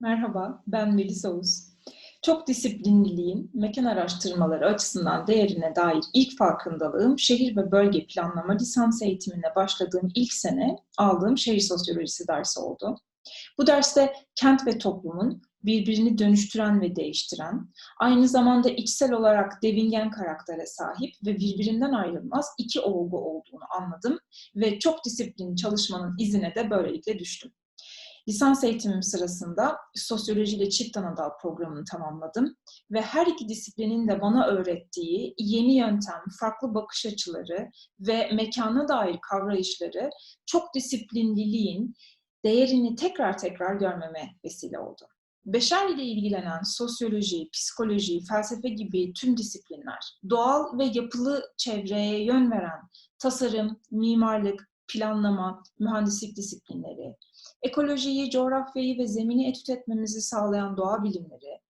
Merhaba, ben Melis Oğuz. Çok disiplinliliğin mekan araştırmaları açısından değerine dair ilk farkındalığım şehir ve bölge planlama lisans eğitimine başladığım ilk sene aldığım şehir sosyolojisi dersi oldu. Bu derste kent ve toplumun birbirini dönüştüren ve değiştiren, aynı zamanda içsel olarak devingen karaktere sahip ve birbirinden ayrılmaz iki olgu olduğunu anladım ve çok disiplinli çalışmanın izine de böylelikle düştüm. Lisans eğitimim sırasında sosyoloji ile çift anadal programını tamamladım ve her iki disiplinin de bana öğrettiği yeni yöntem, farklı bakış açıları ve mekana dair kavrayışları çok disiplinliliğin değerini tekrar tekrar görmeme vesile oldu. Beşer ile ilgilenen sosyoloji, psikoloji, felsefe gibi tüm disiplinler, doğal ve yapılı çevreye yön veren tasarım, mimarlık, planlama, mühendislik disiplinleri, ekolojiyi, coğrafyayı ve zemini etüt etmemizi sağlayan doğa bilimleri,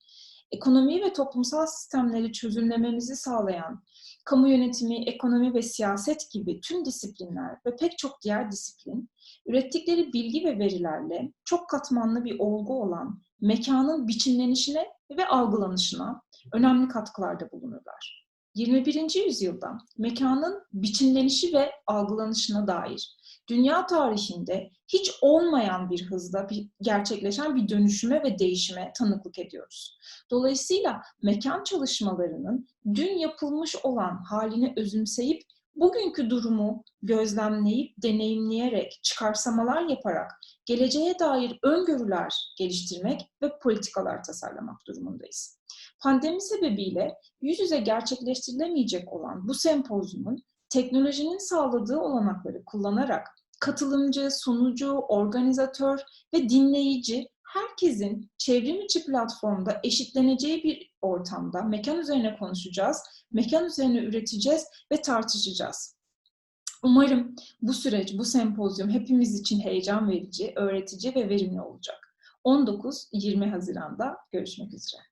ekonomi ve toplumsal sistemleri çözümlememizi sağlayan kamu yönetimi, ekonomi ve siyaset gibi tüm disiplinler ve pek çok diğer disiplin, ürettikleri bilgi ve verilerle çok katmanlı bir olgu olan mekanın biçimlenişine ve algılanışına önemli katkılarda bulunurlar. 21. yüzyılda mekanın biçimlenişi ve algılanışına dair dünya tarihinde hiç olmayan bir hızda bir, gerçekleşen bir dönüşüme ve değişime tanıklık ediyoruz. Dolayısıyla mekan çalışmalarının dün yapılmış olan halini özümseyip bugünkü durumu gözlemleyip, deneyimleyerek, çıkarsamalar yaparak geleceğe dair öngörüler geliştirmek ve politikalar tasarlamak durumundayız. Pandemi sebebiyle yüz yüze gerçekleştirilemeyecek olan bu sempozyumun teknolojinin sağladığı olanakları kullanarak katılımcı, sunucu, organizatör ve dinleyici herkesin çevrim içi platformda eşitleneceği bir ortamda mekan üzerine konuşacağız, mekan üzerine üreteceğiz ve tartışacağız. Umarım bu süreç, bu sempozyum hepimiz için heyecan verici, öğretici ve verimli olacak. 19-20 Haziran'da görüşmek üzere.